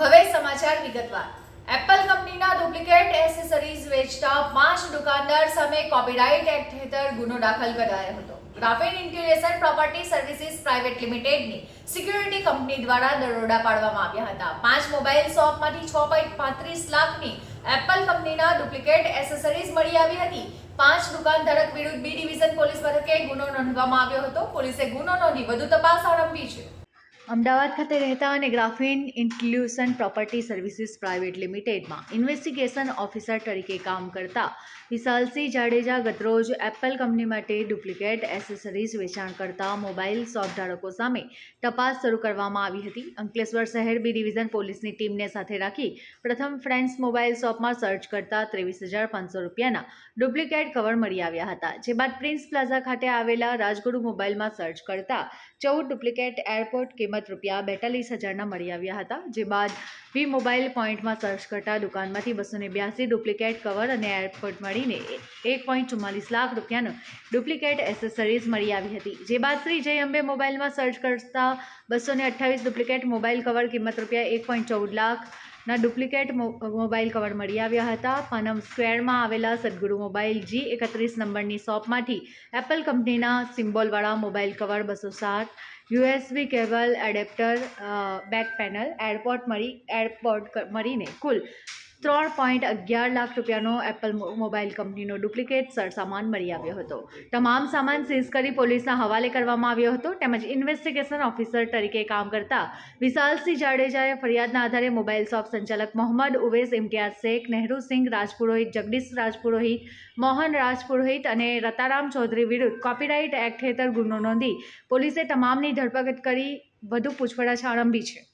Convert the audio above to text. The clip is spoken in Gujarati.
હવે સમાચાર વિગતવાર. એપલ કંપનીના ડુપ્લિકેટ એસેસરીઝ વેચતા પાંચ દુકાનદાર સામે કોપીરાઇટ એક્ટ હેઠળ ગુનો દાખલ કરાયો હતો. Graphene Inclusion Property Services Private લિમિટેડની security company દ્વારા દરોડા પાડવામાં આવ્યા હતા. પાંચ મોબાઈલ શોપમાંથી છ પોઈન્ટ પાંત્રીસ લાખની એપલ કંપનીના ડુપ્લિકેટ એસેસરીઝ મળી આવી હતી. પાંચ દુકાન ધારક વિરુદ્ધ બી ડિવિઝન પોલીસ મથકે ગુનો નોંધવામાં આવ્યો હતો. પોલીસે ગુનો નોંધી વધુ તપાસ આરંભી છે. અમદાવાદ ખાતે રહેતા અને Graphene Inclusion Property Services Private લિમિટેડમાં investigation officer તરીકે કામ કરતા વિશાલસિંહ જાડેજા ગતરોજ એપલ કંપની માટે ડુપ્લિકેટ એસેસરીઝ વેચાણ કરતા મોબાઈલ શોપ ધારકો સામે તપાસ શરૂ કરવામાં આવી હતી. અંકલેશ્વર શહેર બી ડિવિઝન પોલીસની ટીમને સાથે રાખી પ્રથમ ફ્રેન્ડ્સ મોબાઈલ શોપમાં સર્ચ કરતા ત્રેવીસ હજાર પાંચસો રૂપિયાના ડુપ્લિકેટ કવર મળી આવ્યા હતા. જે બાદ પ્રિન્સ પ્લાઝા ખાતે આવેલા રાજગુરુ મોબાઈલમાં સર્ચ કરતા ચૌદ ડુપ્લિકેટ એરપોર્ટ કિંમત રૂપિયા બેતાલીસ હજારના મળી આવ્યા હતા, જે બાદ વી મોબાઈલ પોઈન્ટમાં સર્ચ કરતા દુકાનમાંથી બસો ને બ્યાસી ડુપ્લિકેટ કવર અને એરપોર્ટ મળીને એક પોઈન્ટ ચુમ્માલીસ લાખ રૂપિયાનો ડુપ્લિકેટ એસેસરીઝ મળી આવી હતી. જે બાદ શ્રી જય અંબે મોબાઈલમાં સર્ચ કરતા બસો ને અઠ્ઠાવીસ ડુપ્લિકેટ મોબાઈલ કવર કિંમત રૂપિયા એક પોઈન્ટ ચૌદ લાખના ડુપ્લિકેટ મોબાઈલ કવર મળી આવ્યા હતા. પાનમ સ્ક્વેરમાં આવેલા સદગુરુ મોબાઈલ જી એકત્રીસ નંબરની શોપમાંથી એપલ કંપનીના સિમ્બોલવાળા મોબાઈલ કવર બસો સાત, USB cable adapter back panel, airport મળી, એરપોર્ટ મળીને કુલ ત્રણ પોઈન્ટ અગિયાર લાખ રૂપિયાનો એપલ મોબાઈલ કંપનીનો ડુપ્લિકેટ સરસામાન મળી આવ્યો હતો. તમામ સામાન સીઝ કરી પોલીસના હવાલે કરવામાં આવ્યો હતો, તેમજ ઇન્વેસ્ટિગેશન ઓફિસર તરીકે કામ કરતા વિશાલસિંહ જાડેજાએ ફરિયાદના આધારે મોબાઈલ શોપ સંચાલક મોહમ્મદ ઉવેસ, ઇમ્તિયાઝ શેખ નહેરુસિંહ રાજપુરોહિત, જગદીશ રાજપુરોહિત, મોહન રાજપુરોહિત અને રતારામ ચૌધરી વિરુદ્ધ કોપીરાઇટ એક્ટ હેઠળ ગુનો નોંધી પોલીસે તમામની ધરપકડ કરી વધુ પૂછપરછ આરંભી છે.